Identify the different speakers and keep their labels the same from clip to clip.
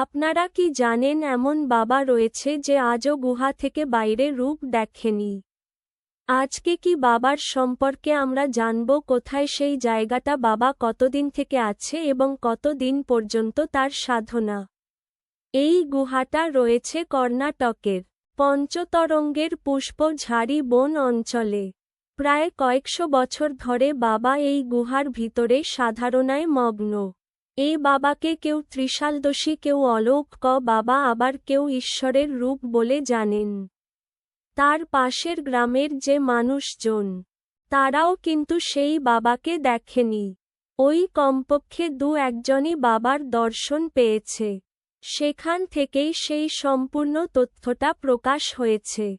Speaker 1: আপনারা কি জানেন এমন বাবা রয়েছে যে আজও গুহা থেকে বাইরে রূপ দেখেনি? আজকে কি বাবার সম্পর্কে আমরা জানব কোথায় সেই জায়গাটা বাবা কতদিন থেকে আছে এবং কতদিন পর্যন্ত তার সাধনা? এই গুহাটা রয়েছে কর্ণাটকের পঞ্চতরঙ্গের পুষ্পঝাড়ি বন অঞ্চলে। প্রায় কয়েকশো বছর ধরে বাবা এই গুহার ভিতরে সাধারণায় মগ্ন। এই বাবাকে কেউ ত্রিশালদোষী কেউ অলোক, ক বাবা আবার কেউ ঈশ্বরের রূপ বলে জানেন। তার পাশের গ্রামের যে মানুষজন, তারাও কিন্তু সেই বাবাকে দেখেনি। ওই কমপক্ষে দু একজনই বাবার দর্শন পেয়েছে। সেখান থেকেই সেই সম্পূর্ণ তথ্যটা প্রকাশ হয়েছে।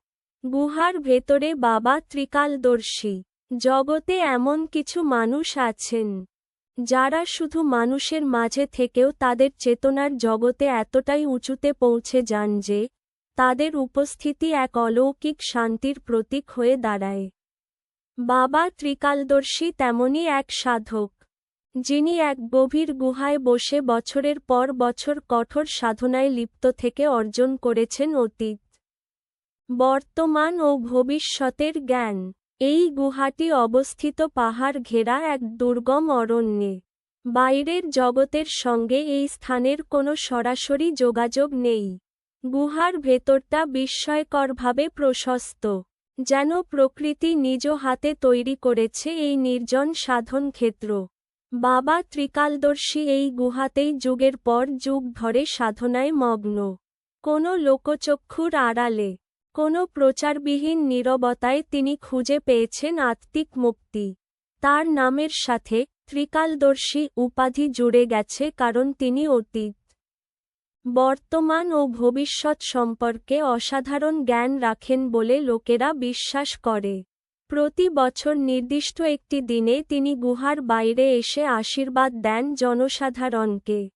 Speaker 1: গুহার ভেতরে বাবা ত্রিকালদর্শী। জগতে এমন কিছু মানুষ আছেন। যারা শুধু মানুষের মাঝে থেকেও তাদের চেতনার জগতে এতটাই উঁচুতে পৌঁছে যান যে, তাদের উপস্থিতি এক অলৌকিক শান্তির প্রতীক হয়ে দাঁড়ায়। বাবা ত্রিকালদর্শী তেমনই এক সাধক, যিনি এক গভীর গুহায় বসে বছরের পর বছর কঠোর সাধনায় লিপ্ত থেকে অর্জন করেছেন অতীত, বর্তমান ও ভবিষ্যতের জ্ঞান। এই গুহাটি অবস্থিত পাহাড় ঘেরা এক দুর্গম অরণ্যে। বাইরের জগতের সঙ্গে এই স্থানের কোনো সরাসরি যোগাযোগ নেই। গুহার ভেতরটা বিস্ময়করভাবে প্রশস্ত, যেন প্রকৃতি নিজ হাতে তৈরি করেছে এই নির্জন সাধন ক্ষেত্র। বাবা ত্রিকালদর্শী এই গুহাতেই যুগের পর যুগ ধরে সাধনায় মগ্ন। কোনো লোকচক্ষুর আড়ালে কোনো প্রচারবিহীন নীরবতায় তিনি খুঁজে পেয়েছেন আত্মিক মুক্তি। তার নামের সাথে ত্রিকালদর্শী উপাধি জুড়ে গেছে কারণ তিনি অতীত। বর্তমান ও ভবিষ্যৎ সম্পর্কে অসাধারণ জ্ঞান রাখেন বলে লোকেরা বিশ্বাস করে। প্রতি বছর নির্দিষ্ট একটি দিনে তিনি গুহার বাইরে এসে আশীর্বাদ দেন জনসাধারণকে।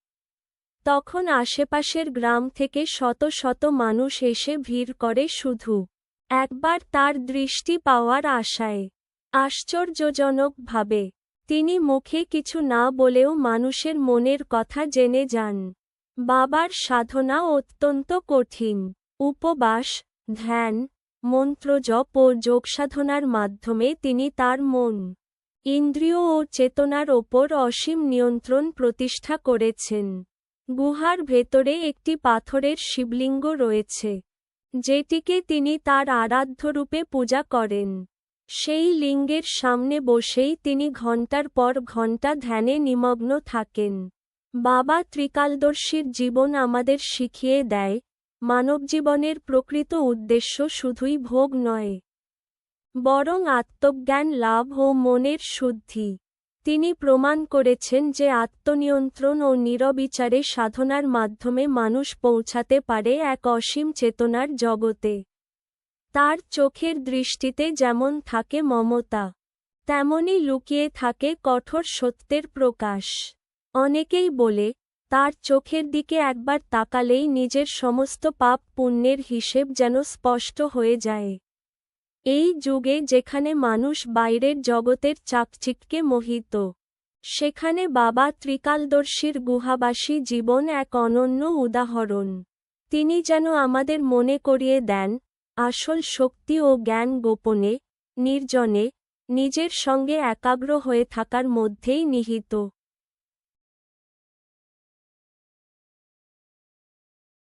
Speaker 1: তখন আশেপাশের গ্রাম থেকে শত শত মানুষ এসে ভিড় করে শুধু একবার তার দৃষ্টি পাওয়ার আশায়। আশ্চর্যজনকভাবে, তিনি মুখে কিছু না বলেও মানুষের মনের কথা জেনে যান। বাবার সাধনা অত্যন্ত কঠিন। উপবাস, ধ্যান মন্ত্রজপ ও যোগসাধনার মাধ্যমে তিনি তার মন, ইন্দ্রিয় ও চেতনার ওপর অসীম নিয়ন্ত্রণ প্রতিষ্ঠা করেছেন। গুহার ভেতরে একটি পাথরের শিবলিঙ্গ রয়েছে, যেটিকে তিনি তার আরাধ্যরূপে পূজা করেন। সেই লিঙ্গের সামনে বসেই তিনি ঘণ্টার পর ঘণ্টা ধ্যানে নিমগ্ন থাকেন। বাবা ত্রিকালদর্শীর জীবন আমাদের শিখিয়ে দেয়, মানবজীবনের প্রকৃত উদ্দেশ্য শুধুই ভোগ নয়, বরং আত্মজ্ঞান, লাভ ও মনের শুদ্ধি। তিনি প্রমাণ করেছেন যে আত্মনিয়ন্ত্রণ ও নিরবিচারে সাধনার মাধ্যমে মানুষ পৌঁছাতে পারে এক অসীম চেতনার জগতে। তার চোখের দৃষ্টিতে যেমন থাকে মমতা, তেমনি লুকিয়ে থাকে কঠোর সত্যের প্রকাশ। অনেকেই বলে, তার চোখের দিকে একবার তাকালেই নিজের সমস্ত পাপ পুণ্যের হিসেব যেন স্পষ্ট হয়ে যায়। এই যুগে যেখানে মানুষ বাইরের জগতের চাকচিককে মোহিত, সেখানে বাবা ত্রিকালদর্শীর গুহাবাসী জীবন এক অনন্য উদাহরণ। তিনি যেন আমাদের মনে করিয়ে দেন, আসল শক্তি ও জ্ঞান গোপনে, নির্জনে, নিজের সঙ্গে একাগ্র হয়ে থাকার মধ্যেই নিহিত।